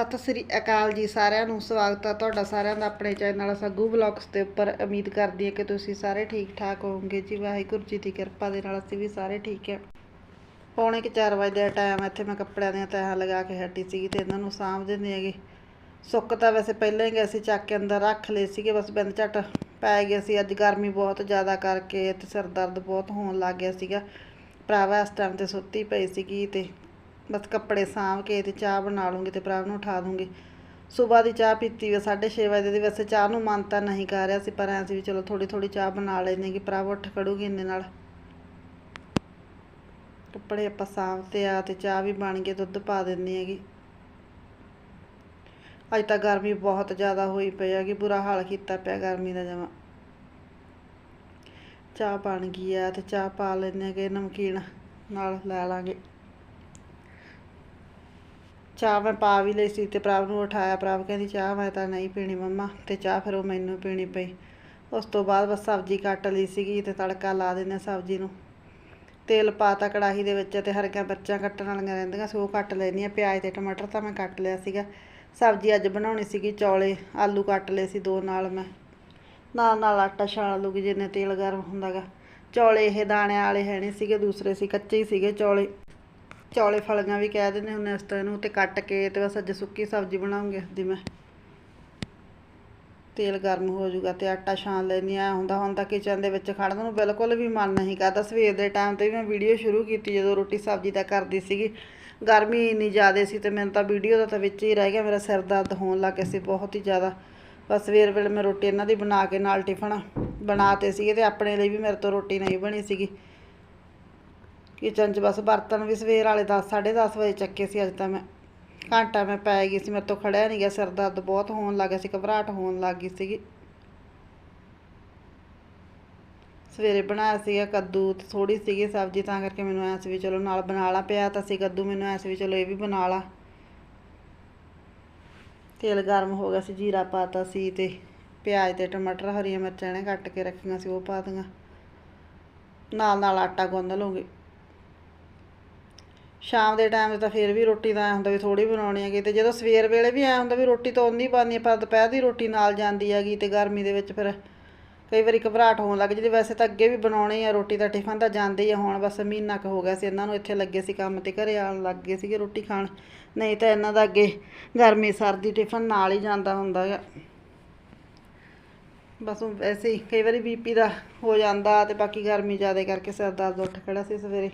ਸਤਿ ਸ੍ਰੀ ਅਕਾਲ ਜੀ ਸਾਰਿਆਂ ਨੂੰ, ਸਵਾਗਤ ਹੈ ਤੁਹਾਡਾ ਸਾਰਿਆਂ ਦਾ ਆਪਣੇ ਚੈਨਲ ਸੱਗੂ ਬਲੌਗਸ ਦੇ ਉੱਪਰ। ਉਮੀਦ ਕਰਦੀ ਹਾਂ ਕਿ ਤੁਸੀਂ ਸਾਰੇ ਠੀਕ ਠਾਕ ਹੋਵੋਗੇ। ਜੀ ਵਾਹਿਗੁਰੂ ਜੀ ਦੀ ਕਿਰਪਾ ਦੇ ਨਾਲ ਅਸੀਂ ਵੀ ਸਾਰੇ ਠੀਕ ਹਾਂ। ਪੌਣੇ ਕਿ 4 ਵਜੇ ਦਾ ਟਾਈਮ ਇੱਥੇ ਮੈਂ ਕੱਪੜਿਆਂ ਦੀਆਂ ਤਹਾਂ ਲਗਾ ਕੇ ਹਟੀ ਸੀਗੀ ਤੇ ਇਹਨਾਂ ਨੂੰ ਸਾਂਭ ਦਿੰਦੇ ਹੈਗੇ। ਸੁੱਕ ਤਾਂ ਵੈਸੇ ਪਹਿਲਾਂ ਹੀ ਅਸੀਂ ਚੱਕ ਕੇ ਅੰਦਰ ਰੱਖ ਲਏ ਸੀਗੇ, ਬਸ ਬਿੰਦ ਝੱਟ ਪੈ ਗਏ ਸੀ। ਅੱਜ ਗਰਮੀ ਬਹੁਤ ਜ਼ਿਆਦਾ ਕਰਕੇ ਤੇ ਸਿਰ ਦਰਦ ਬਹੁਤ ਹੋਣ ਲੱਗ ਗਿਆ ਸੀਗਾ। ਭਰਾਵਾ ਇਸ ਟਾਈਮ ਤੇ ਸੁੱਤੀ ਪਈ ਸੀਗੀ ਤੇ ਬਸ ਕੱਪੜੇ ਸਾਂਭ ਕੇ ਤੇ ਚਾਹ ਬਣਾ ਲੂੰਗੀ ਤੇ ਭਰਾ ਨੂੰ ਉਠਾ ਦੂੰਗੀ। ਸਵੇਰ ਦੀ ਚਾਹ ਪੀਤੀ ਵੇ 6:30 ਵਜੇ ਦੀ। ਵੈਸੇ ਚਾਹ ਨੂੰ ਮਨ ਤਾਂ ਨਹੀਂ ਕਰ ਰਿਹਾ ਸੀ, ਪਰ ਐਂ ਸੀ ਵੀ ਚਲੋ ਥੋੜੀ ਥੋੜੀ ਚਾਹ ਬਣਾ ਲੈਂਦੇ ਕਿ ਭਰਾ ਉੱਠ ਖੜੂਗੀ ਇੰਨੇ ਨਾਲ। ਕੱਪੜੇ ਆਪਾਂ ਸਾਂਭਤੇ ਆ ਤੇ ਚਾਹ ਵੀ ਬਣ ਕੇ ਦੁੱਧ ਪਾ ਦਿੰਨੀ ਹੈਗੀ। ਅੱਜ ਤਾਂ ਗਰਮੀ ਬਹੁਤ ਜ਼ਿਆਦਾ ਹੋਈ ਪਈ ਹੈਗੀ ਬੁਰਾ ਹਾਲ ਕੀਤਾ ਪਿਆ ਗਰਮੀ ਦਾ ਜਮਾ। ਚਾਹ ਬਣ ਗਈ ਆ ਤੇ ਚਾਹ ਪਾ ਲੈਂਦੇ ਹੈਗੇ ਨਮਕੀਨ ਨਾਲ ਲੈ ਲਾਂਗੇ। ਚਾਹ ਮੈਂ ਪਾ ਵੀ ਲਈ ਸੀ ਤੇ ਪ੍ਰਭ ਨੂੰ ਉਠਾਇਆ, ਪ੍ਰਭ ਕਹਿੰਦੀ, ਚਾਹ ਮੈਂ ਤਾਂ ਨਹੀਂ ਪੀਣੀ ਮੰਮਾ ਤੇ ਚਾਹ ਫਿਰ ਉਹ ਮੈਨੂੰ ਪੀਣੀ ਪਈ। ਉਸ ਤੋਂ ਬਾਅਦ ਬਸ ਸਬਜ਼ੀ ਕੱਟ ਲਈ ਸੀਗੀ ਤੇ ਤੜਕਾ ਲਾ ਦਿੰਦੇ ਸਬਜ਼ੀ ਨੂੰ। ਤੇਲ ਪਾਤਾ ਕੜਾਹੀ ਦੇ ਵਿੱਚ ਤੇ ਹਰੀਆਂ ਮਿਰਚਾਂ ਕੱਟਣ ਵਾਲੀਆਂ ਰਹਿੰਦੀਆਂ ਸੀ, ਉਹ ਕੱਟ ਲੈਣੀ ਆ ਪਿਆਜ਼ ਤੇ ਟਮਾਟਰ ਤਾਂ ਮੈਂ ਕੱਟ ਲਿਆ ਸੀਗਾ। ਸਬਜ਼ੀ ਅੱਜ ਬਣਾਉਣੀ ਸੀਗੀ, ਚੌਲੇ, ਆਲੂ ਕੱਟ ਲਏ ਸੀ ਦੋ ਨਾਲ ਮੈਂ। ਨਾਲ ਨਾਲ ਆਟਾ ਛਾਣ ਲੂਗੀ ਜਿੰਨੇ ਤੇਲ ਗਰਮ ਹੁੰਦਾਗਾ। ਚੌਲੇ ਇਹ ਦਾਣਿਆਂ ਵਾਲੇ ਹੈ ਨਹੀਂ ਸੀਗੇ, ਦੂਸਰੇ ਸੀ ਕੱਚੇ ਹੀ ਸੀਗੇ ਚੌਲੇ। ਚੌਲੇ ਫਲੀਆਂ ਵੀ ਕਹਿ ਦਿੰਦੇ ਹੁੰਦੇ ਇਸ ਤਰ੍ਹਾਂ ਨੂੰ ਤੇ ਕੱਟ ਕੇ ਤੇ ਬਸ ਅੱਜ ਸੁੱਕੀ ਸਬਜ਼ੀ ਬਣਾਉਂਗੀ ਅੱਜ ਦੀ ਮੈਂ। ਤੇਲ ਗਰਮ ਹੋ ਜਾਊਗਾ ਤੇ ਆਟਾ ਛਾਣ ਲੈਣੀ ਆ ਹੁੰਦਾ ਹੁੰਦਾ ਕਿਚਨ ਦੇ ਵਿੱਚ ਖੜਨ ਨੂੰ ਬਿਲਕੁਲ ਵੀ ਮਨ ਨਹੀਂ ਕਰਦਾ। ਸਵੇਰ ਦੇ ਟਾਈਮ ਤੇ ਵੀ ਮੈਂ ਵੀਡੀਓ ਸ਼ੁਰੂ ਕੀਤੀ ਜਦੋਂ ਰੋਟੀ ਸਬਜ਼ੀ ਦਾ ਕਰਦੀ ਸੀਗੀ। ਗਰਮੀ ਇੰਨੀ ਜ਼ਿਆਦਾ ਸੀ ਤੇ ਮੈਨੂੰ ਤਾਂ ਵੀਡੀਓ ਦਾ ਤਾਂ ਵਿੱਚ ਹੀ ਰਹਿ ਗਿਆ, ਮੇਰਾ ਸਿਰ ਦਰਦ ਹੋਣ ਲੱਗ ਗਿਆ ਸੀ ਬਹੁਤ ਹੀ ਜ਼ਿਆਦਾ। ਬਸ ਸਵੇਰ ਵੇਲੇ ਮੈਂ ਰੋਟੀ ਇਹਨਾਂ ਦੀ ਬਣਾ ਕੇ ਨਾਲ ਟਿਫਨ ਬਣਾਤੇ ਸੀਗੇ ਤੇ ਆਪਣੇ ਲਈ ਵੀ ਮੇਰੇ ਤੋਂ ਰੋਟੀ ਨਹੀਂ ਬਣੀ ਸੀਗੀ। ਕਿਚਨ 'ਚ ਬਸ ਬਰਤਨ ਵੀ ਸਵੇਰ ਵਾਲੇ 10 10:30 ਵਜੇ ਚੱਕੇ ਸੀ ਅੱਜ ਤਾਂ ਮੈਂ। ਘੰਟਾ ਮੈਂ ਪੈ ਗਈ ਸੀ, ਮੇਰੇ ਤੋਂ ਖੜਿਆ ਨਹੀਂ ਗਿਆ, ਸਿਰ ਦਰਦ ਬਹੁਤ ਹੋਣ ਲੱਗ ਗਿਆ ਸੀ, ਘਬਰਾਹਟ ਹੋਣ ਲੱਗ ਗਈ ਸੀਗੀ। ਸਵੇਰੇ ਬਣਾਇਆ ਸੀਗਾ ਕੱਦੂ ਤੇ ਥੋੜੀ ਸੀਗੀ ਸਬਜ਼ੀ, ਤਾਂ ਕਰਕੇ ਮੈਨੂੰ ਐਂ ਵੀ ਚਲੋ ਨਾਲ ਬਣਾ ਲਾ, ਪਿਆ ਤਾਂ ਸੀ ਕੱਦੂ, ਮੈਨੂੰ ਐਂ ਵੀ ਚਲੋ ਇਹ ਵੀ ਬਣਾ ਲਾ। ਤੇਲ ਗਰਮ ਹੋ ਗਿਆ ਸੀ, ਜੀਰਾ ਪਾਤਾ ਸੀ ਤੇ ਪਿਆਜ਼ ਤੇ ਟਮਾਟਰ, ਹਰੀਆਂ ਮਿਰਚਾਂ ਨੇ ਕੱਟ ਕੇ ਰੱਖੀਆਂ ਸੀ, ਉਹ ਪਾ ਦੀਆਂ ਨਾਲ ਨਾਲ ਆਟਾ ਗੁੰਨ ਲਵਾਂਗੇ ਸ਼ਾਮ ਦੇ ਟਾਈਮ 'ਤੇ ਤਾਂ ਫਿਰ ਵੀ ਰੋਟੀ ਦਾ ਐਂ ਹੁੰਦਾ ਵੀ ਥੋੜੀ ਬਣਾਉਣੀ ਹੈਗੀ ਤੇ ਜਦੋਂ ਸਵੇਰ ਵੇਲੇ ਵੀ ਐਂ ਹੁੰਦਾ ਵੀ ਰੋਟੀ ਤਾਂ ਉਨੀ ਬਣਨੀ ਹੈ, ਪਰ ਦੁਪਹਿਰ ਦੀ ਰੋਟੀ ਨਾਲ ਜਾਂਦੀ ਹੈਗੀ ਤੇ ਗਰਮੀ ਦੇ ਵਿੱਚ ਫਿਰ ਕਈ ਵਾਰੀ ਘਬਰਾਹਟ ਹੋਣ ਲੱਗ ਜਾਂਦੀ ਵੈਸੇ ਤਾਂ ਅੱਗੇ ਵੀ ਬਣਾਉਣੀ ਆ ਰੋਟੀ ਦਾ ਟਿਫਨ ਤਾਂ ਜਾਂਦੇ ਹੀ ਆ ਹੁਣ ਬਸ ਮਹੀਨਾ ਕੁ ਹੋ ਗਿਆ ਸੀ ਇਹਨਾਂ ਨੂੰ ਇੱਥੇ ਲੱਗੇ ਸੀ ਕੰਮ ਤੇ ਘਰੇ ਆਉਣ ਲੱਗ ਗਏ ਸੀਗੇ ਰੋਟੀ ਖਾਣ। ਨਹੀਂ ਤਾਂ ਇਹਨਾਂ ਦਾ ਅੱਗੇ ਗਰਮੀ ਸਰਦੀ ਟਿਫਨ ਨਾਲ ਹੀ ਜਾਂਦਾ ਹੁੰਦਾ ਹੈਗਾ। ਬਸ ਵੈਸੇ ਹੀ ਕਈ ਵਾਰੀ ਬੀਪੀ ਦਾ ਹੋ ਜਾਂਦਾ ਤੇ ਬਾਕੀ ਗਰਮੀ ਜ਼ਿਆਦਾ ਕਰਕੇ ਸਿਰ ਦਰਦ ਉੱਠ ਖੜਾ ਸੀ ਸਵੇਰੇ।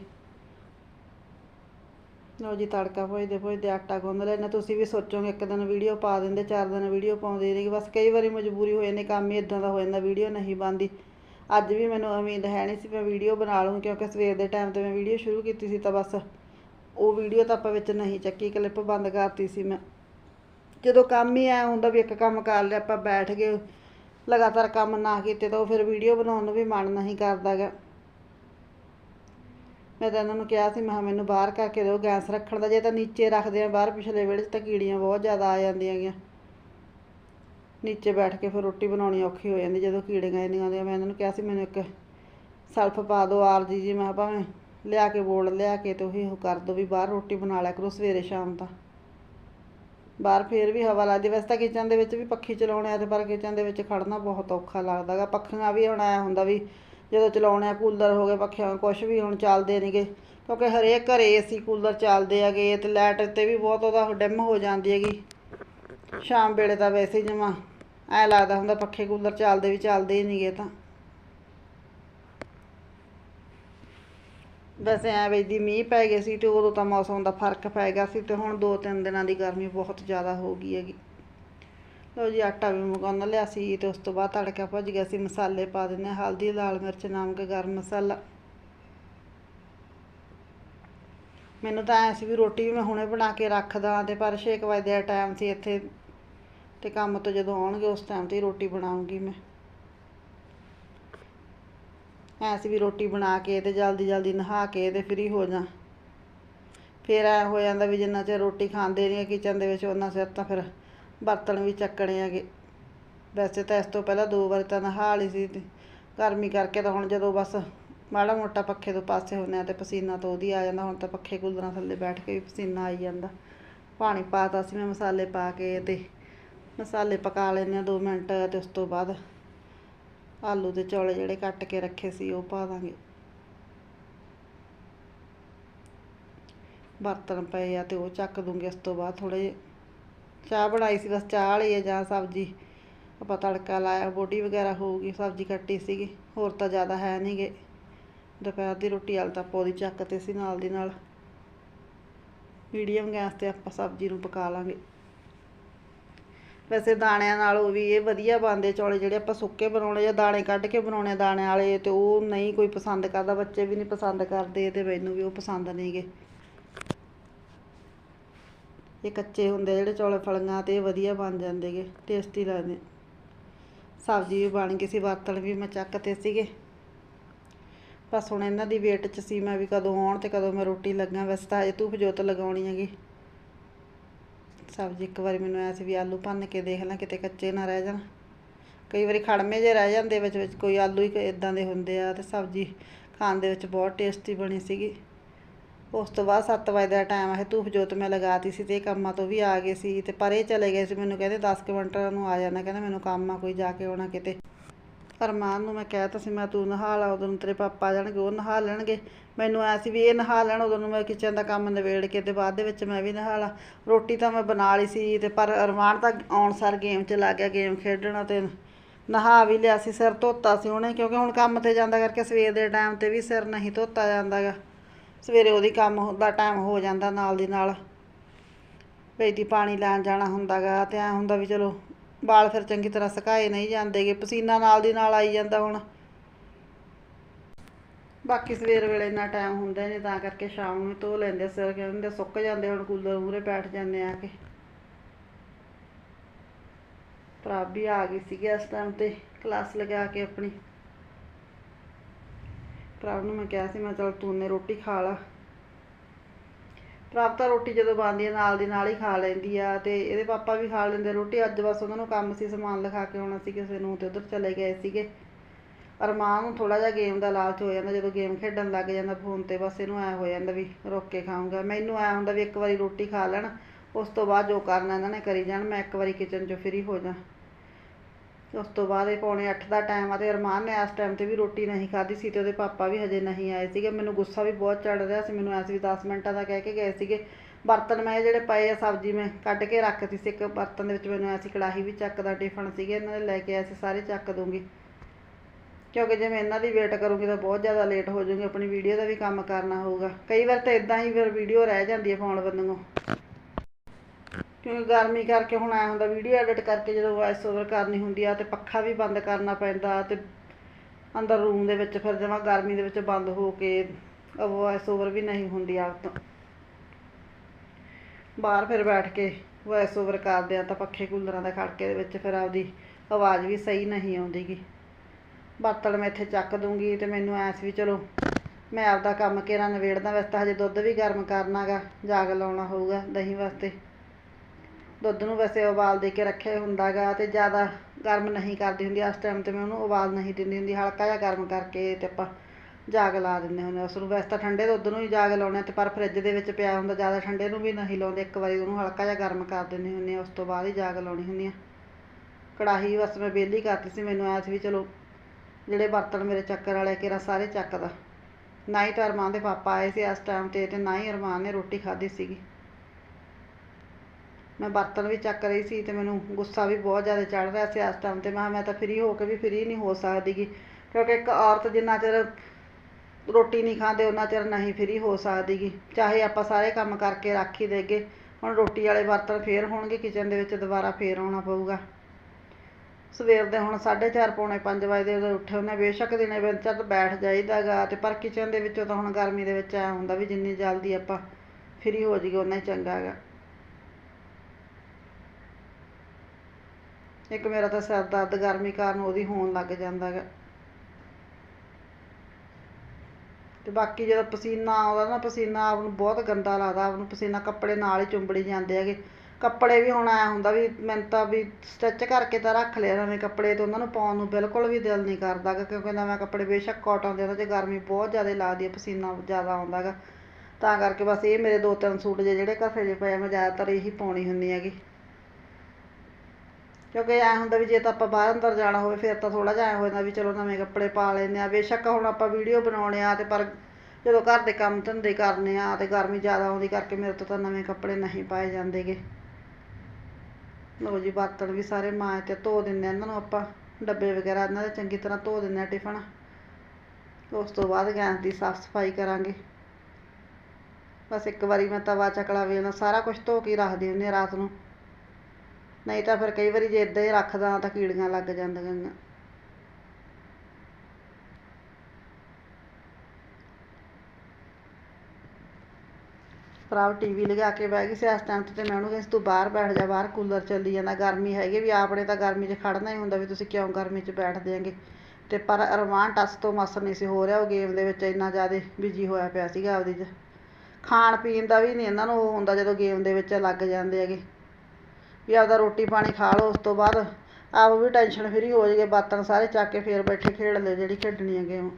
ਲਓ ਜੀ, ਤੜਕਾ ਭੁਜਦੇ ਭੁਜਦੇ ਆਟਾ ਗੁੰਨ ਲੈਣਾ ਤੁਸੀਂ ਵੀ ਸੋਚੋਗੇ, ਇੱਕ ਦਿਨ ਵੀਡੀਓ ਪਾ ਦਿੰਦੇ, ਚਾਰ ਦਿਨ ਵੀਡੀਓ ਪਾਉਂਦੇ ਨਹੀਂ ਬਸ ਕਈ ਵਾਰੀ ਮਜਬੂਰੀ ਹੋ ਜਾਂਦੀ, ਕੰਮ ਹੀ ਇਦਾਂ ਦਾ ਹੋ ਜਾਂਦਾ, ਵੀਡੀਓ ਨਹੀਂ ਬਣਦੀ। ਅੱਜ ਵੀ ਮੈਨੂੰ ਉਮੀਦ ਹੈ ਨਹੀਂ ਸੀ, ਮੈਂ ਵੀਡੀਓ ਬਣਾ ਲੂੰ ਕਿਉਂਕਿ ਸਵੇਰ ਦੇ ਟਾਈਮ ਤੇ ਮੈਂ ਵੀਡੀਓ ਸ਼ੁਰੂ ਕੀਤੀ ਸੀ ਤਾਂ ਬਸ ਉਹ ਵੀਡੀਓ ਤਾਂ ਆਪਾਂ ਵਿੱਚ ਨਹੀਂ ਚੱਕੀ, ਕਲਿੱਪ ਬੰਦ ਕਰਤੀ ਸੀ ਮੈਂ। ਜਦੋਂ ਕੰਮ ਹੀ ਐ ਹੁੰਦਾ ਵੀ ਇੱਕ ਕੰਮ ਕਰ ਲਿਆ, ਆਪਾਂ ਬੈਠ ਗਏ, ਲਗਾਤਾਰ ਕੰਮ ਨਾ ਕੀਤੇ ਤਾਂ ਉਹ ਫਿਰ ਵੀਡੀਓ ਬਣਾਉਣ ਨੂੰ ਵੀ ਮਨ ਨਹੀਂ ਕਰਦਾਗਾ ਮੈਂ ਤਾਂ ਇਹਨਾਂ ਨੂੰ ਕਿਹਾ ਸੀ, ਮੈਂ ਕਿਹਾ ਮੈਨੂੰ ਬਾਹਰ ਕਰਕੇ ਦਿਓ ਗੈਸ ਰੱਖਣ ਦਾ, ਜੇ ਤਾਂ ਨੀਚੇ ਰੱਖਦੇ ਆ, ਬਾਹਰ ਪਿਛਲੇ ਵਿਹੜੇ 'ਚ ਤਾਂ ਕੀੜੀਆਂ ਬਹੁਤ ਜ਼ਿਆਦਾ ਆ ਜਾਂਦੀਆਂ ਗੀਆਂ। ਨੀਚੇ ਬੈਠ ਕੇ ਫਿਰ ਰੋਟੀ ਬਣਾਉਣੀ ਔਖੀ ਹੋ ਜਾਂਦੀ, ਜਦੋਂ ਕੀੜੀਆਂ ਇੰਨੀਆਂ ਆਉਂਦੀਆਂ ਮੈਂ ਇਹਨਾਂ ਨੂੰ ਕਿਹਾ ਸੀ, ਮੈਨੂੰ ਇੱਕ ਸਲਫ ਪਾ ਦਿਓ ਆਰਜੀ ਜੀ, ਮੈਂ ਕਿਹਾ ਭਾਵੇਂ ਲਿਆ ਕੇ ਬੋਲ, ਲਿਆ ਕੇ ਤੇ ਉਹੀ ਉਹ ਕਰ ਦਿਓ ਵੀ ਬਾਹਰ ਰੋਟੀ ਬਣਾ ਲਿਆ ਕਰੋ ਸਵੇਰੇ ਸ਼ਾਮ ਤਾਂ। ਬਾਹਰ ਫੇਰ ਵੀ ਹਵਾ ਲੱਗਦੀ, ਵੈਸੇ ਤਾਂ ਕਿਚਨ ਦੇ ਵਿੱਚ ਵੀ ਪੱਖੀ ਚਲਾਉਣੇ ਆ ਤੇ ਪਰ ਕਿਚਨ ਦੇ ਵਿੱਚ ਖੜਨਾ ਬਹੁਤ ਔਖਾ ਲੱਗਦਾਗਾ ਪੱਖੀਆਂ ਵੀ ਹੁਣ ਆਇਆ ਹੁੰਦਾ ਵੀ ਜਦੋਂ ਚਲਾਉਣੇ ਆ, ਕੂਲਰ ਹੋ ਗਏ ਪੱਖੇ ਕੁਝ ਵੀ ਹੁਣ ਚੱਲਦੇ ਨਹੀਂਗੇ ਕਿਉਂਕਿ ਹਰੇਕ ਘਰੇ ਏਸੀ ਕੂਲਰ ਚੱਲਦੇ ਹੈਗੇ ਤੇ ਲਾਈਟ ਤੇ ਵੀ ਬਹੁਤ ਉਹਦਾ ਡਿਮ ਹੋ ਜਾਂਦੀ ਹੈਗੀ। ਸ਼ਾਮ ਵੇਲੇ ਤਾਂ ਵੈਸੇ ਹੀ ਜਮਾ ਐ ਲੱਗਦਾ ਹੁੰਦਾ ਪੱਖੇ ਕੂਲਰ ਚੱਲਦੇ ਵੀ ਚੱਲਦੇ ਹੀ ਨਹੀਂਗੇ ਤਾਂ। ਵੈਸੇ ਐ ਵੇਦੀ ਮੀਂਹ ਪੈ ਗਏ ਸੀ ਤੇ ਉਦੋਂ ਤਾਂ ਮੌਸਮ ਦਾ ਫ਼ਰਕ ਪੈ ਗਿਆ ਸੀ ਤੇ ਹੁਣ ਦੋ ਤਿੰਨ ਦਿਨਾਂ ਦੀ ਗਰਮੀ ਬਹੁਤ ਜ਼ਿਆਦਾ ਹੋ ਗਈ ਹੈਗੀ। ਲਓ ਜੀ, ਆਟਾ ਵੀ ਮੁਕੰਨ ਲਿਆ ਸੀ ਤੇ ਉਸ ਤੋਂ ਬਾਅਦ ਤੜਕਾ ਭੁੱਜ ਗਿਆ ਸੀ, ਮਸਾਲੇ ਪਾ ਦਿੰਦੇ ਹਾਂ, ਹਲਦੀ, ਲਾਲ ਮਿਰਚ, ਨਮਕ, ਗਰਮ ਮਸਾਲਾ। ਮੈਨੂੰ ਤਾਂ ਐ ਸੀ ਵੀ ਰੋਟੀ ਮੈਂ ਹੁਣੇ ਬਣਾ ਕੇ ਰੱਖਦਾ ਤੇ ਪਰ 6 ਵਜੇ ਦਾ ਟਾਈਮ ਸੀ ਇੱਥੇ ਤੇ ਕੰਮ ਤੋਂ ਜਦੋਂ ਆਉਣਗੇ, ਉਸ ਟਾਈਮ ਤੇ ਹੀ ਰੋਟੀ ਬਣਾਉਂਗੀ ਮੈਂ। ਐ ਸੀ ਵੀ ਰੋਟੀ ਬਣਾ ਕੇ ਤੇ ਜਲਦੀ ਜਲਦੀ ਨਹਾ ਕੇ ਤੇ ਫ੍ਰੀ ਹੋ ਜਾ। ਫਿਰ ਐ ਹੋ ਜਾਂਦਾ ਵੀ ਜਿੰਨਾ ਚਿਰ ਰੋਟੀ ਖਾਂਦੇ ਨਹੀਂ ਕਿਚਨ ਦੇ ਵਿੱਚ ਉਹਨਾਂ ਚਿਰ ਤਾਂ ਫਿਰ ਬਰਤਨ ਵੀ ਚੱਕਣੇ ਹੈਗੇ। ਵੈਸੇ ਤਾਂ ਇਸ ਤੋਂ ਪਹਿਲਾਂ ਦੋ ਵਾਰ ਤਾਂ ਨਹਾ ਲਈ ਸੀ ਗਰਮੀ ਕਰਕੇ ਤਾਂ ਹੁਣ ਜਦੋਂ ਬਸ ਮਾੜਾ ਮੋਟਾ ਪੱਖੇ ਤੋਂ ਪਾਸੇ ਹੁੰਦੇ ਆ ਤੇ ਪਸੀਨਾ ਤਾਂ ਉਹਦੀ ਆ ਜਾਂਦਾ, ਹੁਣ ਤਾਂ ਪੱਖੇ ਕੂਲਰਾਂ ਥੱਲੇ ਬੈਠ ਕੇ ਵੀ ਪਸੀਨਾ ਆਈ ਜਾਂਦਾ। ਪਾਣੀ ਪਾਤਾ ਸੀ ਮੈਂ ਮਸਾਲੇ ਪਾ ਕੇ ਤੇ ਮਸਾਲੇ ਪਕਾ ਲੈਂਦੇ ਆ 2 ਮਿੰਟ ਤੇ ਉਸ ਤੋਂ ਬਾਅਦ ਆਲੂ ਤੇ ਚੌਲੇ ਜਿਹੜੇ ਕੱਟ ਕੇ ਰੱਖੇ ਸੀ ਉਹ ਪਾ ਦਾਂਗੇ। ਬਰਤਨ ਪਏ ਆ ਤੇ ਉਹ ਚੱਕ ਦੂੰਗੀ, ਉਸ ਤੋਂ ਬਾਅਦ ਥੋੜੇ ਚਾਹ ਬਣਾਈ ਸੀ, ਬਸ ਚਾਹ ਵਾਲੀ ਹੈ ਜਾਂ ਸਬਜ਼ੀ। ਆਪਾਂ ਤੜਕਾ ਲਾਇਆ, ਬੋਡੀ ਵਗੈਰਾ ਹੋਊਗੀ, ਸਬਜ਼ੀ ਕੱਟੀ ਸੀਗੀ, ਹੋਰ ਤਾਂ ਜ਼ਿਆਦਾ ਹੈ ਨਹੀਂਗੇ ਦੁਪਹਿਰ ਦੀ ਰੋਟੀ ਵਾਲ ਤਾਂ ਆਪਾਂ ਉਹਦੀ ਚੱਕਤੇ ਸੀ ਨਾਲ ਦੀ ਨਾਲ। ਮੀਡੀਅਮ ਗੈਸ ਤੇ ਆਪਾਂ ਸਬਜ਼ੀ ਨੂੰ ਪਕਾ ਲਾਂਗੇ। ਵੈਸੇ ਦਾਣਿਆਂ ਨਾਲੋਂ ਵੀ ਇਹ ਵਧੀਆ ਬਣਦੇ ਚੌਲੇ, ਜਿਹੜੇ ਆਪਾਂ ਸੁੱਕੇ ਬਣਾਉਣੇ ਜਾਂ ਦਾਣੇ ਕੱਢ ਕੇ ਬਣਾਉਣੇ ਦਾਣੇ ਵਾਲੇ, ਤੇ ਉਹ ਨਹੀਂ ਕੋਈ ਪਸੰਦ ਕਰਦਾ, ਬੱਚੇ ਵੀ ਨਹੀਂ ਪਸੰਦ ਕਰਦੇ, ਤੇ ਮੈਨੂੰ ਵੀ ਉਹ ਪਸੰਦ ਨਹੀਂਗੇ। ਇਹ ਕੱਚੇ ਹੁੰਦੇ ਜਿਹੜੇ ਚੌਲ ਫਲੀਆਂ ਤੇ ਇਹ ਵਧੀਆ ਬਣ ਜਾਂਦੇਗੇ ਟੇਸਟੀ ਲੱਗਦੇ। ਸਬਜ਼ੀ ਵੀ ਬਣ ਗਈ ਸੀ ਬਰਤਨ ਵੀ ਮੈਂ ਚੱਕਤੇ ਸੀਗੇ। ਬਸ ਹੁਣ ਇਹਨਾਂ ਦੀ ਵੇਟ 'ਚ ਸੀ ਮੈਂ ਵੀ ਕਦੋਂ ਆਉਣ ਤੇ ਕਦੋਂ ਮੈਂ ਰੋਟੀ ਲੱਗਾ, ਵੈਸੇ ਤਾਂ ਅਜੇ ਧੂਪ ਜੋਤ ਲਗਾਉਣੀ ਹੈਗੀ। ਸਬਜ਼ੀ ਇੱਕ ਵਾਰੀ ਮੈਨੂੰ ਐ ਸੀ ਵੀ ਆਲੂ ਭੰਨ ਕੇ ਦੇਖ ਲਾਂ, ਕਿਤੇ ਕੱਚੇ ਨਾ ਰਹਿ ਜਾਣ। ਕਈ ਵਾਰੀ ਖੜਮੇ ਜੇ ਰਹਿ ਜਾਂਦੇ ਵਿੱਚ ਵਿੱਚ, ਕੋਈ ਆਲੂ ਹੀ ਇਦਾਂ ਦੇ ਹੁੰਦੇ ਆ ਤੇ ਸਬਜ਼ੀ ਖਾਣ ਦੇ ਵਿੱਚ ਬਹੁਤ ਟੇਸਟੀ ਬਣੀ ਸੀਗੀ। ਉਸ ਤੋਂ ਬਾਅਦ 7 ਵਜੇ ਦਾ ਟਾਈਮ ਹੈ ਧੂਪ ਜੋਤ ਮੈਂ ਲਗਾਤੀ ਸੀ ਤੇ ਇਹ ਕੰਮਾਂ ਤੋਂ ਵੀ ਆ ਗਏ ਸੀ ਤੇ ਪਰ ਇਹ ਚਲੇ ਗਏ ਸੀ, ਮੈਨੂੰ ਕਹਿੰਦੇ 10 ਕੁ ਮਿੰਟ ਨੂੰ ਆ ਜਾਣਾ, ਕਹਿੰਦਾ ਮੈਨੂੰ ਕੰਮ ਆ, ਕੋਈ ਜਾ ਕੇ ਆਉਣਾ ਕਿਤੇ। ਅਰਮਾਨ ਨੂੰ ਮੈਂ ਕਹਿਤਾ ਸੀ, ਮੈਂ ਤੂੰ ਨਹਾ ਲਾ, ਉਦੋਂ ਤੇਰੇ ਪਾਪਾ ਆ ਜਾਣਗੇ, ਉਹ ਨਹਾ ਲੈਣਗੇ। ਮੈਨੂੰ ਐ ਸੀ ਵੀ ਇਹ ਨਹਾ ਲੈਣ, ਉਦੋਂ ਨੂੰ ਮੈਂ ਕਿਚਨ ਦਾ ਕੰਮ ਨਿਬੇੜ ਕੇ ਤੇ ਬਾਅਦ ਦੇ ਵਿੱਚ ਮੈਂ ਵੀ ਨਹਾ ਲਾ। ਰੋਟੀ ਤਾਂ ਮੈਂ ਬਣਾ ਲਈ ਸੀ ਤੇ ਪਰ ਅਰਮਾਨ ਤਾਂ ਆਉਣ ਸਾਰ ਗੇਮ 'ਚ ਲੱਗ ਗਿਆ ਗੇਮ ਖੇਡਣਾ ਤੇ ਨਹਾ ਵੀ ਲਿਆ ਸੀ, ਸਿਰ ਧੋਤਾ ਸੀ ਉਹਨੇ, ਕਿਉਂਕਿ ਹੁਣ ਕੰਮ ਤੇ ਜਾਂਦਾ ਕਰਕੇ ਸਵੇਰ ਦੇ ਟਾਈਮ ਤੇ ਵੀ ਸਿਰ ਨਹੀਂ ਧੋਤਾ ਜਾਂਦਾਗਾ। ਸਵੇਰੇ ਉਹਦੀ ਕੰਮ ਦਾ ਟਾਈਮ ਹੋ ਜਾਂਦਾ ਨਾਲ ਦੀ ਨਾਲ। ਬੇਟੀ ਪਾਣੀ ਲੈਣ ਜਾਣਾ ਹੁੰਦਾਗਾ ਤੇ ਐ ਹੁੰਦਾ ਵੀ ਚਲੋ ਵਾਲ ਫਿਰ ਚੰਗੀ ਤਰ੍ਹਾਂ ਸੁਕਾਏ ਨਹੀਂ ਜਾਂਦੇਗੇ, ਪਸੀਨਾ ਨਾਲ ਦੀ ਨਾਲ ਆਈ ਜਾਂਦਾ ਹੁਣ। ਬਾਕੀ ਸਵੇਰ ਵੇਲੇ ਇੰਨਾ ਟਾਈਮ ਹੁੰਦਾ ਨਹੀਂ, ਤਾਂ ਕਰਕੇ ਸ਼ਾਮ ਨੂੰ ਧੋ ਲੈਂਦੇ ਸਿਰ ਕਹਿੰਦੇ ਸੁੱਕ ਜਾਂਦੇ ਹੁਣ ਕੂਲਰ ਮੂਹਰੇ ਬੈਠ ਜਾਂਦੇ ਆ ਕੇ। ਭਰਾ ਵੀ ਆ ਗਈ ਸੀਗੀ ਇਸ ਟਾਈਮ ਤੇ ਕਲਾਸ ਲਗਾ ਕੇ ਆਪਣੀ। ਪ੍ਰਭ ਨੂੰ ਮੈਂ ਕਿਹਾ ਸੀ, ਮੈਂ ਚਲ ਤੂੰ ਨੇ ਰੋਟੀ ਖਾ ਲਾ। ਪ੍ਰਭ ਤਾਂ ਰੋਟੀ ਜਦੋਂ ਬਣਦੀ ਆ, ਨਾਲ ਦੀ ਨਾਲ ਹੀ ਖਾ ਲੈਂਦੀ ਆ ਤੇ ਇਹਦੇ ਪਾਪਾ ਵੀ ਖਾ ਲੈਂਦੇ ਰੋਟੀ। ਅੱਜ ਬਸ ਉਹਨਾਂ ਨੂੰ ਕੰਮ ਸੀ, ਸਮਾਨ ਲਿਖਾ ਕੇ ਆਉਣਾ ਸੀ, ਕਿਸੇ ਨੂੰ ਤੇ ਉਧਰ ਚਲੇ ਗਏ ਸੀਗੇ। ਅਰਮਾਨ ਨੂੰ ਥੋੜਾ ਜਿਹਾ ਗੇਮ ਦਾ ਲਾਲਚ ਹੋ ਜਾਂਦਾ, ਜਦੋਂ ਗੇਮ ਖੇਡਣ ਲੱਗ ਜਾਂਦਾ ਫੋਨ ਤੇ, ਬਸ ਇਹਨੂੰ ਐ ਹੋ ਜਾਂਦਾ ਵੀ ਰੁੱਕ ਕੇ ਖਾਊਂਗਾ। ਮੈਨੂੰ ਐ ਹੁੰਦਾ ਵੀ ਇੱਕ ਵਾਰੀ ਰੋਟੀ ਖਾ ਲੈਣ, ਉਸ ਤੋਂ ਬਾਅਦ ਜੋ ਕਰਨਾ ਇਹਨਾਂ ਨੇ ਕਰੀ ਜਾਣ, ਮੈਂ ਇੱਕ ਵਾਰੀ ਕਿਚਨ 'ਚੋਂ ਫਰੀ ਹੋ ਜਾ ਉਸ ਤੋਂ ਬਾਅਦ ਇਹ ਪੌਣੇ 8 ਦਾ ਟਾਈਮ ਆ ਤੇ ਅਰਮਾਨ ਨੇ ਇਸ ਟਾਈਮ ਤੇ ਵੀ ਰੋਟੀ ਨਹੀਂ ਖਾਧੀ, ਸੀ ਤੇ ਉਹਦੇ ਪਾਪਾ ਵੀ ਹਜੇ ਨਹੀਂ ਆਏ ਸੀਗੇ। ਮੈਨੂੰ ਗੁੱਸਾ ਵੀ ਬਹੁਤ ਚੜ ਰਿਹਾ ਸੀ, ਮੈਨੂੰ ਐਸ ਵੀ 10 ਮਿੰਟਾਂ ਦਾ ਕਹਿ ਕੇ ਗਏ ਸੀਗੇ। ਬਰਤਨ ਮੈਂ ਜਿਹੜੇ ਪਏ ਆ, ਸਬਜ਼ੀ ਮੈਂ ਕੱਢ ਕੇ ਰੱਖਤੀ ਸੀ ਇੱਕ ਬਰਤਨ ਦੇ ਵਿੱਚ। ਮੈਨੂੰ ਐਸੀ ਕੜਾਹੀ ਵੀ ਚੱਕਦਾ ਟਿਫਨ ਸੀਗੇ, ਇਹਨਾਂ ਦੇ ਲੈ ਕੇ ਆਏ ਸੀ, ਸਾਰੇ ਚੱਕ ਦੂੰਗੀ ਕਿਉਂਕਿ ਜੇ ਮੈਂ ਇਹਨਾਂ ਦੀ ਵੇਟ ਕਰੂੰਗੀ ਤਾਂ ਬਹੁਤ ਜ਼ਿਆਦਾ ਲੇਟ ਹੋ ਜਾਊਂਗੀ, ਆਪਣੀ ਵੀਡੀਓ ਦਾ ਵੀ ਕੰਮ ਕਰਨਾ ਹੋਊਗਾ। ਕਈ ਵਾਰ ਤਾਂ ਇਦਾਂ ਹੀ ਫਿਰ ਵੀਡੀਓ ਰਹਿ ਜਾਂਦੀ ਹੈ ਫੋਨ ਬੰਨੋਂ ਕਿਉਂਕਿ ਗਰਮੀ ਕਰਕੇ ਹੁਣ ਆਇਆ ਹੁੰਦਾ ਵੀਡੀਓ ਐਡਿਟ ਕਰਕੇ ਜਦੋਂ ਵਾਇਸ ਓਵਰ ਕਰਨੀ ਹੁੰਦੀ ਆ ਤੇ ਪੱਖਾ ਵੀ ਬੰਦ ਕਰਨਾ ਪੈਂਦਾ ਤੇ ਅੰਦਰ ਰੂਮ ਦੇ ਵਿੱਚ ਫਿਰ ਜਮਾ ਗਰਮੀ ਦੇ ਵਿੱਚ ਬੰਦ ਹੋ ਕੇ ਵਾਇਸ ਓਵਰ ਵੀ ਨਹੀਂ ਹੁੰਦੀ ਆਪ ਤੋਂ ਬਾਹਰ ਫਿਰ ਬੈਠ ਕੇ ਵਾਇਸ ਓਵਰ ਕਰਦੇ ਆ ਤਾਂ ਪੱਖੇ ਕੂਲਰਾਂ ਦਾ ਖੜਕੇ ਦੇ ਵਿੱਚ ਫਿਰ ਆਪਦੀ ਆਵਾਜ਼ ਵੀ ਸਹੀ ਨਹੀਂ ਆਉਂਦੀਗੀ। ਬਰਤਨ ਮੈਂ ਇੱਥੇ ਚੱਕ ਦੂੰਗੀ ਤੇ ਮੈਨੂੰ ਐਸ ਵੀ ਚਲੋ ਮੈਂ ਆਪਦਾ ਕੰਮ ਕਿਹੜਾ ਨਵੇੜਦਾ ਵੈਸੇ ਤਾਂ ਹਜੇ ਦੁੱਧ ਵੀ ਗਰਮ ਕਰਨਾਗਾ, ਜਾਗ ਲਾਉਣਾ ਹੋਊਗਾ ਦਹੀਂ ਵਾਸਤੇ। ਦੁੱਧ ਨੂੰ ਵੈਸੇ ਉਬਾਲ ਦੇ ਕੇ ਰੱਖਿਆ ਹੁੰਦਾਗਾ ਅਤੇ ਜ਼ਿਆਦਾ ਗਰਮ ਨਹੀਂ ਕਰਦੀ ਹੁੰਦੀ, ਇਸ ਟਾਈਮ ਤੇ ਮੈਂ ਉਹਨੂੰ ਉਬਾਲ ਨਹੀਂ ਦਿੰਦੀ ਹੁੰਦੀ, ਹਲਕਾ ਜਿਹਾ ਗਰਮ ਕਰਕੇ ਅਤੇ ਆਪਾਂ ਜਾਗ ਲਾ ਦਿੰਦੇ ਹੁੰਦੇ ਉਸ ਨੂੰ। ਵੈਸੇ ਤਾਂ ਠੰਡੇ ਦੁੱਧ ਨੂੰ ਹੀ ਜਾਗ ਲਾਉਣਾ ਅਤੇ ਪਰ ਫਰਿੱਜ ਦੇ ਵਿੱਚ ਪਿਆ ਹੁੰਦਾ, ਜ਼ਿਆਦਾ ਠੰਡੇ ਨੂੰ ਵੀ ਨਹੀਂ ਲਾਉਂਦੇ, ਇੱਕ ਵਾਰੀ ਉਹਨੂੰ ਹਲਕਾ ਜਿਹਾ ਗਰਮ ਕਰ ਦਿੰਦੇ ਹੁੰਦੇ ਆ ਉਸ ਤੋਂ ਬਾਅਦ ਹੀ ਜਾਗ ਲਾਉਣੀ ਹੁੰਦੀ ਆ ਕੜਾਹੀ ਬਸ ਮੈਂ ਵਿਹਲੀ ਕਰਤੀ ਸੀ, ਮੈਨੂੰ ਆਇਆ ਸੀ ਵੀ ਚਲੋ ਜਿਹੜੇ ਬਰਤਨ ਮੇਰੇ ਚੱਕਰ ਵਾਲੇ ਕਿਰਾ ਸਾਰੇ ਚੱਕਦਾ। ਨਾ ਹੀ ਤਾਂ ਅਰਮਾਨ ਦੇ ਪਾਪਾ ਆਏ ਸੀ ਇਸ ਟਾਈਮ ਤੇ ਤੇ ਨਾ ਹੀ ਅਰਮਾਨ ਨੇ ਰੋਟੀ ਖਾਧੀ ਸੀਗੀ। ਮੈਂ ਬਰਤਨ ਵੀ ਚੱਕ ਰਹੀ ਸੀ ਤੇ ਮੈਨੂੰ ਗੁੱਸਾ ਵੀ ਬਹੁਤ ਜ਼ਿਆਦਾ ਚੜ ਰਿਹਾ ਸੀ ਇਸ ਟਾਈਮ ਤੇ। ਮੈਂ ਕਿਹਾ ਮੈਂ ਤਾਂ ਫ੍ਰੀ ਹੋ ਕੇ ਵੀ ਫ੍ਰੀ ਨਹੀਂ ਹੋ ਸਕਦੀਗੀ ਕਿਉਂਕਿ ਇੱਕ ਔਰਤ ਜਿੰਨਾ ਚਿਰ ਰੋਟੀ ਨਹੀਂ ਖਾਂਦੇ, ਉਹਨਾਂ ਚਿਰ ਨਹੀਂ ਫ੍ਰੀ ਹੋ ਸਕਦੀਗੀ ਚਾਹੇ ਆਪਾਂ ਸਾਰੇ ਕੰਮ ਕਰਕੇ ਰੱਖ ਹੀ ਦੇਗੇ ਹੁਣ ਰੋਟੀ ਵਾਲੇ ਬਰਤਨ ਫੇਰ ਹੋਣਗੇ ਕਿਚਨ ਦੇ ਵਿੱਚ ਦੁਬਾਰਾ ਫੇਰ ਆਉਣਾ ਪਊਗਾ। ਸਵੇਰ ਦੇ ਹੁਣ 4:30 ਪੌਣੇ 5 ਵਜੇ ਦੇ ਉੱਠੇ ਹੁੰਦੇ ਬੇਸ਼ੱਕ ਦਿਨੇ ਵਿੱਚ ਚੱਲ ਬੈਠ ਜਾਈਦਾਗਾ ਤੇ ਪਰ ਕਿਚਨ ਦੇ ਵਿੱਚੋਂ ਤਾਂ ਹੁਣ ਗਰਮੀ ਦੇ ਵਿੱਚ ਐ ਹੁੰਦਾ ਵੀ ਜਿੰਨੀ ਜਲਦੀ ਆਪਾਂ ਫ੍ਰੀ ਹੋ ਜਾਈਏ ਉਨਾ ਹੀ ਚੰਗਾ ਹੈਗਾ ਇੱਕ ਮੇਰਾ ਤਾਂ ਸਿਰ ਦਰਦ ਗਰਮੀ ਕਾਰਨ ਉਹਦੀ ਹੋਣ ਲੱਗ ਜਾਂਦਾ ਹੈਗਾ। ਤੇ ਬਾਕੀ ਜਦੋਂ ਪਸੀਨਾ ਆਉਂਦਾ ਨਾ, ਪਸੀਨਾ ਆਪ ਨੂੰ ਬਹੁਤ ਗੰਦਾ ਲੱਗਦਾ, ਆਪ ਨੂੰ ਪਸੀਨਾ ਕੱਪੜੇ ਨਾਲ ਹੀ ਚੁੰਬੜੀ ਜਾਂਦੇ ਹੈਗੇ। ਕੱਪੜੇ ਵੀ ਹੁਣ ਆਇਆ ਹੁੰਦਾ ਵੀ ਮੈਨੂੰ ਤਾਂ ਵੀ ਸਟਿਚ ਕਰਕੇ ਤਾਂ ਰੱਖ ਲਿਆ ਨਵੇਂ ਕੱਪੜੇ ਤੇ ਉਹਨਾਂ ਨੂੰ ਪਾਉਣ ਨੂੰ ਬਿਲਕੁਲ ਵੀ ਦਿਲ ਨਹੀਂ ਕਰਦਾ ਗਾ ਕਿਉਂਕਿ ਨਵੇਂ ਕੱਪੜੇ ਬੇਸ਼ੱਕ ਕਾਟਨ ਦੇ ਉਹਨਾਂ 'ਚ ਗਰਮੀ ਬਹੁਤ ਜ਼ਿਆਦਾ ਲੱਗਦੀ ਹੈ, ਪਸੀਨਾ ਜ਼ਿਆਦਾ ਆਉਂਦਾ ਗਾ ਤਾਂ ਕਰਕੇ ਬਸ ਇਹ ਮੇਰੇ ਦੋ ਤਿੰਨ ਸੂਟ ਜੇ ਜਿਹੜੇ ਘਸੇ ਜੇ ਪਏ ਮੈਂ ਜ਼ਿਆਦਾਤਰ ਇਹੀ ਪਾਉਣੀ ਹੁੰਦੀ ਹੈਗੀ। ਕਿਉਂਕਿ ਐ ਹੁੰਦਾ ਵੀ ਜੇ ਤਾਂ ਆਪਾਂ ਬਾਹਰ ਅੰਦਰ ਜਾਣਾ ਹੋਵੇ, ਫਿਰ ਤਾਂ ਥੋੜ੍ਹਾ ਜਿਹਾ ਐਂ ਹੋ ਜਾਂਦਾ ਵੀ ਚਲੋ ਨਵੇਂ ਕੱਪੜੇ ਪਾ ਲੈਂਦੇ ਹਾਂ। ਬੇਸ਼ੱਕ ਹੁਣ ਆਪਾਂ ਵੀਡੀਓ ਬਣਾਉਣੇ ਆ ਅਤੇ ਪਰ ਜਦੋਂ ਘਰ ਦੇ ਕੰਮ ਧੰਦੇ ਕਰਨੇ ਆ ਅਤੇ ਗਰਮੀ ਜ਼ਿਆਦਾ ਆਉਂਦੀ ਕਰਕੇ ਮੇਰੇ ਤੋਂ ਤਾਂ ਨਵੇਂ ਕੱਪੜੇ ਨਹੀਂ ਪਾਏ ਜਾਂਦੇਗੇ। ਲਓ ਜੀ, ਬਰਤਨ ਵੀ ਸਾਰੇ ਮਾਂ ਤੇ ਧੋ ਦਿੰਦੇ ਹਾਂ ਇਹਨਾਂ ਨੂੰ ਆਪਾਂ। ਡੱਬੇ ਵਗੈਰਾ ਇਹਨਾਂ ਦੇ ਚੰਗੀ ਤਰ੍ਹਾਂ ਧੋ ਦਿੰਦੇ ਹਾਂ ਟਿਫਨ। ਉਸ ਤੋਂ ਬਾਅਦ ਗੈਸ ਦੀ ਸਾਫ਼ ਸਫ਼ਾਈ ਕਰਾਂਗੇ। ਬਸ ਇੱਕ ਵਾਰੀ ਮੈਂ ਤਵਾ ਚਕਲਾ ਵੇਲਣਾ ਸਾਰਾ ਕੁਝ ਧੋ ਕੇ ਹੀ ਰੱਖਦੀ ਹੁੰਦੀ ਹਾਂ ਰਾਤ ਨੂੰ। ਨਹੀਂ ਤਾਂ ਫਿਰ ਕਈ ਵਾਰੀ ਜੇ ਇੱਦਾਂ ਹੀ ਰੱਖਦਾ ਤਾਂ ਕੀੜੀਆਂ ਲੱਗ ਜਾਂਦੀਆਂ ਗੀਆਂ ਭਰਾ ਟੀਵੀ ਲਗਾ ਕੇ ਬਹਿ ਗਈ ਸੀ ਇਸ ਟਾਈਮ 'ਤੇ ਤੇ ਮੈਂ ਉਹਨੂੰ ਕਿਹਾ ਤੂੰ ਬਾਹਰ ਬੈਠ ਜਾ, ਬਾਹਰ ਕੂਲਰ ਚੱਲੀ ਜਾਂਦਾ, ਗਰਮੀ ਹੈਗੀ ਵੀ ਆਪਣੇ ਤਾਂ ਗਰਮੀ 'ਚ ਖੜਨਾ ਹੀ ਹੁੰਦਾ ਵੀ ਤੁਸੀਂ ਕਿਉਂ ਗਰਮੀ 'ਚ ਬੈਠਦੇ ਆਂਗੇ ਤੇ ਪਰ ਅਰਮਾਨ ਟੱਸ ਤੋਂ ਮਸ ਨਹੀਂ ਸੀ ਹੋ ਰਿਹਾ ਉਹ ਗੇਮ ਦੇ ਵਿੱਚ, ਇੰਨਾ ਜ਼ਿਆਦਾ ਬਿਜ਼ੀ ਹੋਇਆ ਪਿਆ ਸੀਗਾ ਆਪਦੀ 'ਚ। ਖਾਣ ਪੀਣ ਦਾ ਵੀ ਨਹੀਂ ਇਹਨਾਂ ਨੂੰ ਉਹ ਹੁੰਦਾ ਜਦੋਂ ਗੇਮ ਦੇ ਵਿੱਚ ਲੱਗ ਜਾਂਦੇ ਹੈਗੇ। ਵੀ ਆਪਦਾ ਰੋਟੀ ਪਾਣੀ ਖਾ ਲਓ, ਉਸ ਤੋਂ ਬਾਅਦ ਆਪ ਵੀ ਟੈਨਸ਼ਨ ਫਰੀ ਹੋ ਜਾਈਏ ਬਾਤਨ ਸਾਰੇ ਚੱਕ ਕੇ ਫੇਰ ਬੈਠੇ ਖੇਡ ਲਓ ਜਿਹੜੀ ਖੇਡਣੀ ਹੈ ਗੇਮ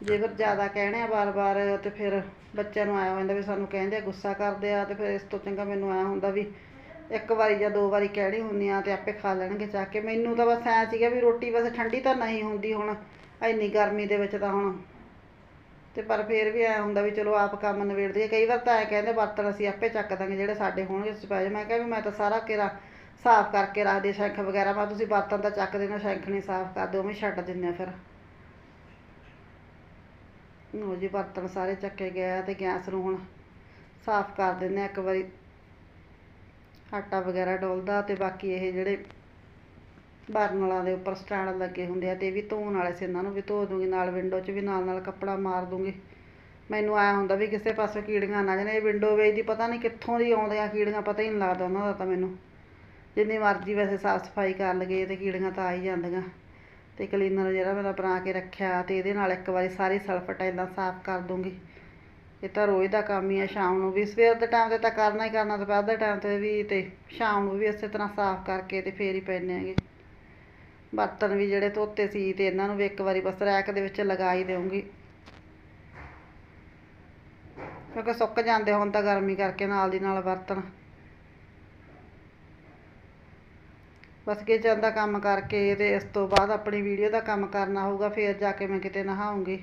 ਜੇ ਫਿਰ ਜ਼ਿਆਦਾ ਕਹਿਣੇ ਆ ਬਾਰ-ਬਾਰ ਤੇ ਫਿਰ ਬੱਚਿਆਂ ਨੂੰ ਆਇਆ ਹੋ ਜਾਂਦਾ ਵੀ ਸਾਨੂੰ ਕਹਿੰਦੇ ਆ, ਗੁੱਸਾ ਕਰਦੇ ਆ ਤੇ ਫਿਰ ਇਸ ਤੋਂ ਚੰਗਾ ਮੈਨੂੰ ਆਇਆ ਹੁੰਦਾ ਵੀ ਇੱਕ ਵਾਰੀ ਜਾਂ ਦੋ ਵਾਰੀ ਕਹਿਣੀ ਹੁੰਦੀ ਆ ਤੇ ਆਪੇ ਖਾ ਲੈਣਗੇ ਚੱਕ ਕੇ। ਮੈਨੂੰ ਤਾਂ ਬਸ ਐਂ ਸੀਗਾ ਵੀ ਰੋਟੀ ਬਸ ਠੰਡੀ ਤਾਂ ਨਹੀਂ ਹੁੰਦੀ ਹੁਣ, ਇੰਨੀ ਗਰਮੀ ਦੇ ਵਿੱਚ ਤਾਂ ਹੁਣ ਤੇ ਪਰ ਫਿਰ ਵੀ ਐਂ ਹੁੰਦਾ ਵੀ ਚਲੋ ਆਪ ਕੰਮ ਨਿਬੇੜਦੇ ਦਈਏ ਕਈ ਵਾਰ ਤਾਂ ਐਂ ਕਹਿੰਦੇ ਬਰਤਨ ਅਸੀਂ ਆਪੇ ਚੱਕ ਦਾਂਗੇ ਜਿਹੜੇ ਸਾਡੇ ਹੋਣਗੇ ਸਪੈਜ ਮੈਂ ਕਿਹਾ ਵੀ ਮੈਂ ਤਾਂ ਸਾਰਾ ਘੇਰਾ ਸਾਫ਼ ਕਰਕੇ ਰੱਖਦੀ ਸ਼ੈਂਖ ਵਗੈਰਾ ਮੈਂ ਤੁਸੀਂ ਬਰਤਨ ਤਾਂ ਚੱਕ ਦੇਣਾ, ਸ਼ੈਂਖ ਨਹੀਂ ਸਾਫ਼ ਕਰ ਦਿਓ, ਉਵੇਂ ਛੱਡ ਦਿੰਦੇ ਆ ਫਿਰ। ਲਓ ਜੀ ਬਰਤਨ ਸਾਰੇ ਚੱਕੇ ਗਏ ਆ ਤੇ ਗੈਸ ਨੂੰ ਹੁਣ ਸਾਫ਼ ਕਰ ਦਿੰਦੇ ਆ ਇੱਕ ਵਾਰੀ। ਆਟਾ ਵਗੈਰਾ ਡੋਲਦਾ ਤੇ ਬਾਕੀ ਇਹ ਜਿਹੜੇ ਬਰਨਲਾਂ ਦੇ ਉੱਪਰ ਸਟੈਂਡ ਲੱਗੇ ਹੁੰਦੇ ਆ ਤੇ ਇਹ ਵੀ ਧੋਣ ਵਾਲੇ ਸੀ ਇਹਨਾਂ ਨੂੰ, ਵੀ ਧੋ ਦੂੰਗੀ ਨਾਲ ਵਿੰਡੋ 'ਚ ਵੀ ਨਾਲ ਨਾਲ ਕੱਪੜਾ ਮਾਰ ਦੂੰਗੀ। ਮੈਨੂੰ ਆਇਆ ਹੁੰਦਾ ਵੀ ਕਿਸੇ ਪਾਸੇ ਕੀੜੀਆਂ ਨਾ ਜਾਣ, ਇਹ ਵਿੰਡੋ ਵੇਚਦੀ ਪਤਾ ਨਹੀਂ ਕਿੱਥੋਂ ਦੀ ਆਉਂਦੀਆਂ ਕੀੜੀਆਂ ਪਤਾ ਹੀ ਨਹੀਂ ਲੱਗਦਾ ਉਹਨਾਂ ਦਾ ਤਾਂ ਮੈਨੂੰ। ਜਿੰਨੀ ਮਰਜ਼ੀ ਵੈਸੇ ਸਾਫ਼ ਸਫ਼ਾਈ ਕਰ ਲਈਏ ਤੇ ਕੀੜੀਆਂ ਤਾਂ ਆ ਹੀ ਜਾਂਦੀਆਂ। ਤੇ ਕਲੀਨਰ ਜਿਹੜਾ ਮੇਰਾ ਬਣਾ ਕੇ ਰੱਖਿਆ ਤੇ ਇਹਦੇ ਨਾਲ ਇੱਕ ਵਾਰੀ ਸਾਰੀ ਸਲਫ ਟਾਈਲਾਂ ਸਾਫ਼ ਕਰ ਦੂੰਗੀ। ਇਹ ਤਾਂ ਰੋਜ਼ ਦਾ ਕੰਮ ਹੀ ਆ ਸ਼ਾਮ ਨੂੰ ਵੀ, ਸਵੇਰ ਦੇ ਟਾਈਮ ਤੇ ਤਾਂ ਕਰਨਾ ਹੀ ਕਰਨਾ, ਦੁਪਹਿਰ ਦੇ ਟਾਈਮ ਤੇ ਵੀ ਤੇ ਸ਼ਾਮ ਨੂੰ ਵੀ ਇਸੇ ਤਰ੍ਹਾਂ ਸਾਫ਼ ਕਰਕੇ ਤੇ ਫੇਰ ਹੀ ਪੈਨੇ ਹੈਗੇ। ਬਰਤਨ ਵੀ ਜਿਹੜੇ ਧੋਤੇ ਸੀ ਤੇ ਇਹਨਾਂ ਨੂੰ ਵੀ ਇੱਕ ਵਾਰੀ ਬਸ ਰੈਕ ਦੇ ਵਿੱਚ ਲਗਾ ਹੀ ਦੇਵਾਂਗੀ ਕਿਉਂਕਿ ਸੁੱਕ ਜਾਂਦੇ ਹੁਣ ਤਾਂ ਗਰਮੀ ਕਰਕੇ ਨਾਲ ਦੀ ਨਾਲ ਬਰਤਨ। ਬਸ ਕਿਚਨ ਦਾ ਕੰਮ ਕਰਕੇ ਤੇ ਇਸ ਤੋਂ ਬਾਅਦ ਆਪਣੀ ਵੀਡੀਓ ਦਾ ਕੰਮ ਕਰਨਾ ਹੋਊਗਾ, ਫਿਰ ਜਾ ਕੇ ਮੈਂ ਕਿਤੇ ਨਹਾਉਂਗੀ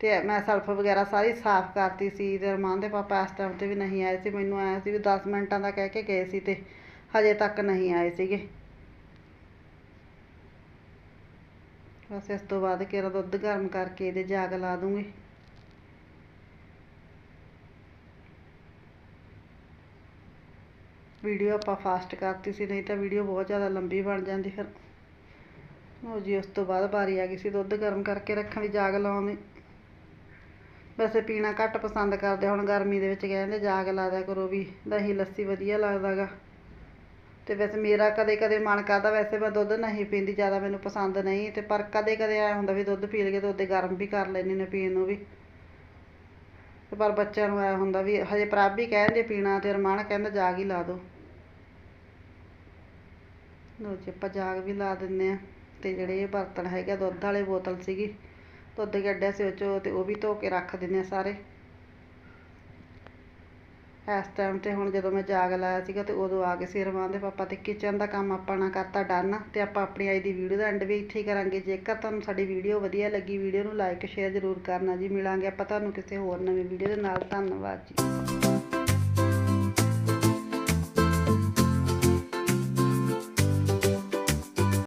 ਤੇ ਮੈਂ ਸਲਫ ਵਗੈਰਾ ਸਾਰੀ ਸਾਫ਼ ਕਰਤੀ ਸੀ ਤੇ ਅਰਮਾਨ ਦੇ ਪਾਪਾ ਇਸ ਟਾਈਮ ਤੇ ਵੀ ਨਹੀਂ ਆਏ ਸੀ, ਮੈਨੂੰ ਆਇਆ ਸੀ ਵੀ 10 ਮਿੰਟਾਂ ਦਾ ਕਹਿ ਕੇ ਗਏ ਸੀ ਤੇ ਹਜੇ ਤੱਕ ਨਹੀਂ ਆਏ ਸੀਗੇ। ਬਸ ਇਸ ਤੋਂ ਬਾਅਦ ਕਿਹੜਾ ਦੁੱਧ ਗਰਮ ਕਰਕੇ ਇਹਦੇ ਜਾਗ ਲਾ ਦੂੰਗੀ। ਵੀਡੀਓ ਆਪਾਂ ਫਾਸਟ ਕਰਤੀ ਸੀ, ਨਹੀਂ ਤਾਂ ਵੀਡੀਓ ਬਹੁਤ ਜ਼ਿਆਦਾ ਲੰਬੀ ਬਣ ਜਾਂਦੀ ਫਿਰ। ਲਓ ਜੀ, ਉਸ ਤੋਂ ਬਾਅਦ ਵਾਰੀ ਆ ਗਈ ਸੀ ਦੁੱਧ ਗਰਮ ਕਰਕੇ ਰੱਖਣ ਦੀ ਜਾਗ ਲਾਉਣ ਦੀ। ਵੈਸੇ ਪੀਣਾ ਘੱਟ ਪਸੰਦ ਕਰਦੇ, ਹੁਣ ਗਰਮੀ ਦੇ ਵਿੱਚ ਕਹਿੰਦੇ ਜਾਗ ਲਾ ਦਿਆ ਕਰੋ ਵੀ, ਦਹੀਂ, ਲੱਸੀ ਵਧੀਆ ਲੱਗਦਾ ਗਾ। ਤੇ ਵੈਸੇ ਮੇਰਾ ਕਦੇ ਕਦੇ ਮਨ ਕਰਦਾ ਵੈਸੇ ਮੈਂ ਦੁੱਧ ਨਹੀਂ ਪੀਂਦੀ ਜ਼ਿਆਦਾ ਮੈਨੂੰ ਪਸੰਦ ਨਹੀਂ ਤੇ ਪਰ ਕਦੇ ਕਦੇ ਐ ਹੁੰਦਾ ਵੀ ਦੁੱਧ ਪੀ ਲਈਏ ਤੇ ਉਹਦੇ ਗਰਮ ਵੀ ਕਰ ਲੈਂਦੇ ਨੇ ਪੀਣ ਨੂੰ ਵੀ। ਤੇ ਪਰ ਬੱਚਿਆਂ ਨੂੰ ਐ ਹੁੰਦਾ ਵੀ ਹਜੇ ਪ੍ਰਭ ਵੀ ਕਹਿੰਦੇ ਪੀਣਾ ਤੇ ਰਮਾਨ ਕਹਿੰਦਾ ਜਾਗ ਹੀ ਲਾ ਦੋ। ਲਓ ਜੀ ਆਪਾਂ ਜਾਗ ਵੀ ਲਾ ਦਿੰਨੇ ਆ ਤੇ ਜਿਹੜੇ ਇਹ ਬਰਤਨ ਹੈਗੇ ਆ, ਦੁੱਧ ਵਾਲੇ ਬੋਤਲ ਸੀਗੀ ਦੁੱਧ ਕੱਢਿਆ ਸੀ ਉਹ ਚੋ ਤੇ ਉਹ ਵੀ ਧੋ ਕੇ ਰੱਖ ਦਿੰਨੇ ਆ ਸਾਰੇ। ਇਸ ਟਾਈਮ ਤੇ ਹੁਣ ਜਦੋਂ ਮੈਂ ਜਾਗ ਲਾਇਆ ਸੀਗਾ ਤੇ ਉਦੋਂ ਆ ਗਏ ਸੀ ਰਮਾਨ ਦੇ ਪਾਪਾ, ਤੇ ਕਿਚਨ ਦਾ ਕੰਮ ਆਪਾਂ ਨਾ ਕਰਤਾ ਡਨ ਤੇ ਆਪਾਂ ਆਪਣੀ ਅੱਜ ਦੀ ਵੀਡੀਓ ਦਾ ਐਂਡ ਵੀ ਇੱਥੇ ਹੀ ਕਰਾਂਗੇ। ਜੇਕਰ ਤੁਹਾਨੂੰ ਸਾਡੀ ਵੀਡੀਓ ਵਧੀਆ ਲੱਗੀ ਵੀਡੀਓ ਨੂੰ ਲਾਈਕ ਸ਼ੇਅਰ ਜ਼ਰੂਰ ਕਰਨਾ ਜੀ। ਮਿਲਾਂਗੇ ਆਪਾਂ ਤੁਹਾਨੂੰ ਕਿਸੇ ਹੋਰ ਨਵੀਂ ਵੀਡੀਓ ਦੇ ਨਾਲ। ਧੰਨਵਾਦ ਜੀ।